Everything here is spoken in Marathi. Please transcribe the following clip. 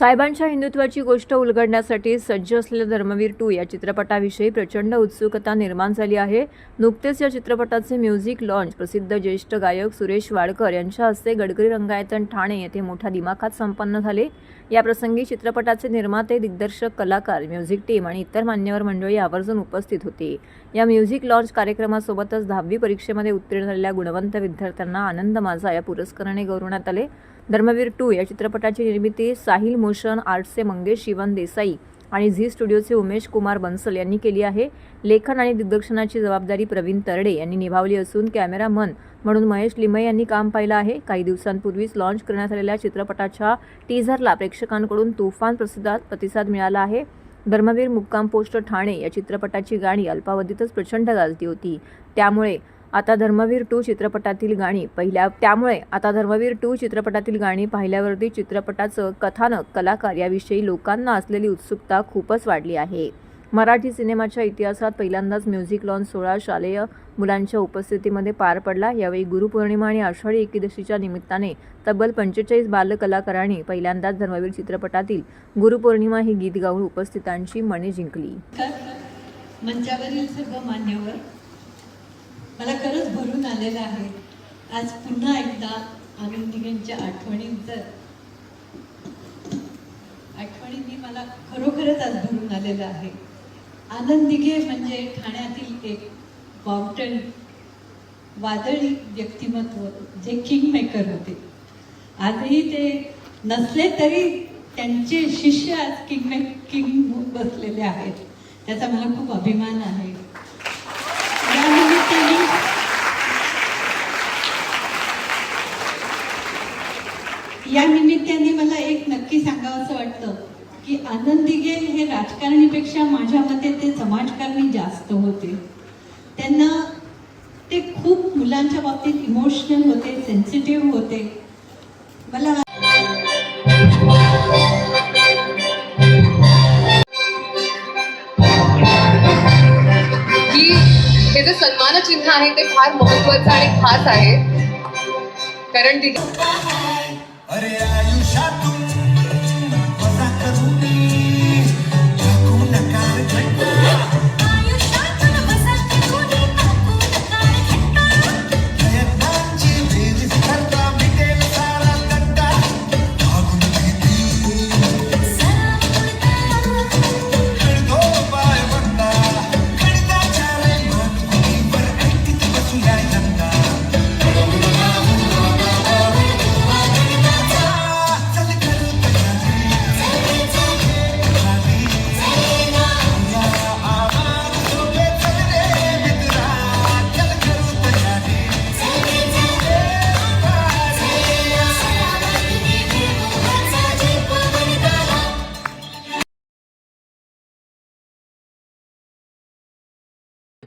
साहेबांच्या हिंदुत्वाची गोष्ट उलगडण्यासाठी सज्ज असलेल्या धर्मवीर टू या चित्रपटाविषयी प्रचंड उत्सुकता निर्माण झाली आहे. नुकतेच या चित्रपटाचे म्युझिक लॉन्च प्रसिद्ध ज्येष्ठ गायक सुरेश वाडकर यांच्या हस्ते गडकरी रंगायतन ठाणे येथे मोठ्या दिमाखात संपन्न झाले. या प्रसंगी चित्रपटाचे निर्माते दिग्दर्शक कलाकार म्युझिक टीम आणि इतर मान्यवर मंडळी आवर्जून उपस्थित होती. या म्युझिक लॉन्च कार्यक्रमासोबतच दहावी परीक्षेमध्ये उत्तीर्ण झालेल्या गुणवंत विद्यार्थ्यांना आनंद माझा या पुरस्काराने गौरवण्यात आले. धर्मवीर टू या चित्रपटाची निर्मिती साहिल मोशन आर्ट्सचे मंगेश शिवन देसाई आणि झी स्टुडिओचे उमेश कुमार बन्सल यांनी केली आहे. लेखन आणि दिग्दर्शनाची जबाबदारी प्रवीण तरडे यांनी निभावली असून कॅमेरामन म्हणून महेश लिमये यांनी काम पाहिलं आहे. काही दिवसांपूर्वीच लॉन्च करण्यात आलेल्या चित्रपटाच्या टीझरला प्रेक्षकांकडून तुफान प्रसिद्धात प्रतिसाद मिळाला आहे. धर्मवीर मुक्काम पोस्ट ठाणे या चित्रपटाची गाणी अल्पावधीतच प्रचंड गाजली होती. त्यामुळे आता धर्मवीर टू चित्रपटातील गाणी पहिल्या त्यामुळे आता धर्मवीर टू चित्रपटातील गाणी पाहिल्यावरती चित्रपटाचं कथानक कलाकार याविषयी लोकांना असलेली उत्सुकता खूपच वाढली आहे. मराठी सिनेमाच्या इतिहासात पहिल्यांदाच म्युझिक लॉन्च सोहळा शालेय मुलांच्या उपस्थितीमध्ये पार पडला. यावेळी गुरुपौर्णिमा आणि आषाढी एकादशीच्या निमित्ताने तब्बल पंचेचाळीस बालकलाकारांनी पहिल्यांदाच धर्मवीर चित्रपटातील गुरुपौर्णिमा ही गीत गाऊन उपस्थितांची मने जिंकली. मंचावरील सर्व मान्यवर मला खरंच भरून आलेलं आहे. आज पुन्हा एकदा आनंदीगेंच्या आठवणींचं आठवणींनी मला खरोखरच आज भरून आलेलं आहे. आनंदिगे म्हणजे ठाण्यातील एक बाउटन वादळी व्यक्तिमत्व जे किंग मेकर होते. आजही ते नसले तरी त्यांचे शिष्य आज किंग मे किंग बसलेले आहेत. त्याचा मला खूप अभिमान आहे या निमित्ताने या निमित्ताने मला एक नक्की सांगावं असं वाटतं की आनंदिगे हे राजकारणीपेक्षा माझ्या मते ते समाजकारणी जास्त होते. त्यांना ते खूप मुलांच्या बाबतीत इमोशनल होते सेन्सिटिव्ह होते. मला की हे जे सन्मान चिन्ह आहे ते फार महत्वाचं आणि खास आहे. कारण तिथे अरे आयुष्यातून